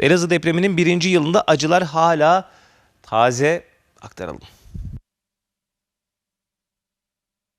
Elazığ depreminin birinci yılında acılar hala taze aktaralım.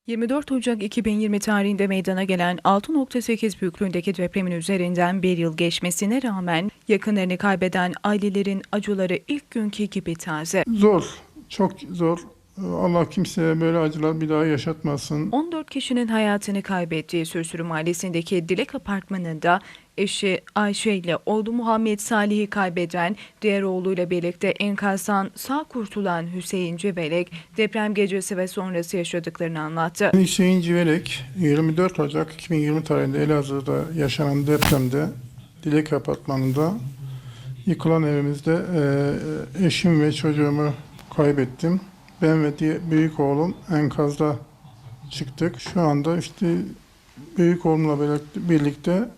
24 Ocak 2020 tarihinde meydana gelen 6.8 büyüklüğündeki depremin üzerinden bir yıl geçmesine rağmen yakınlarını kaybeden ailelerin acıları ilk günkü gibi taze. Zor, çok zor. Allah kimseye böyle acılar bir daha yaşatmasın. 14 kişinin hayatını kaybettiği Sörsürü Mahallesi'ndeki Dilek Apartmanı'nda eşi Ayşe ile oğlu Muhammed Salih'i kaybeden, diğer oğluyla birlikte enkazdan sağ kurtulan Hüseyin Civelek deprem gecesi ve sonrası yaşadıklarını anlattı. Hüseyin Civelek 24 Ocak 2020 tarihinde Elazığ'da yaşanan depremde Dilek Apartmanı'nda yıkılan evimizde e, eşim ve çocuğumu kaybettim. Ben ve büyük oğlum enkazda çıktık. Şu anda işte büyük oğlumla birlikte-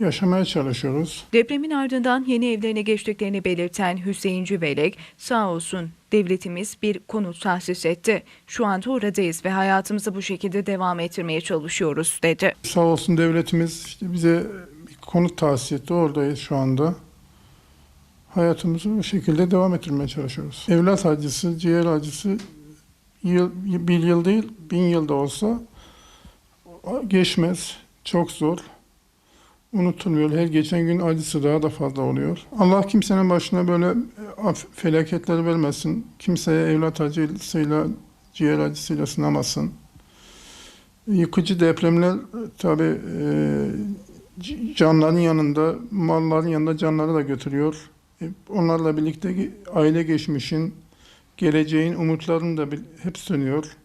yaşamaya çalışıyoruz. Depremin ardından yeni evlerine geçtiklerini belirten Hüseyin Civelek, sağ olsun devletimiz bir konut tahsis etti. Şu anda oradayız ve hayatımızı bu şekilde devam ettirmeye çalışıyoruz dedi. Sağ olsun devletimiz işte bize bir konut tahsis etti. Oradayız şu anda. Hayatımızı bu şekilde devam ettirmeye çalışıyoruz. Evlat acısı, ciğer acısı yıl, bir yıl değil, bin yılda olsa geçmez. Çok zor. Unutulmuyor. Her geçen gün acısı daha da fazla oluyor. Allah kimsenin başına böyle e, felaketler vermesin. Kimseye evlat acısıyla, ciğer acısıyla sınamasın. Yıkıcı depremler tabi canların yanında, malların yanında canları da götürüyor. E, Onlarla birlikte aile geçmişin, geleceğin umutlarını da hep sönüyor.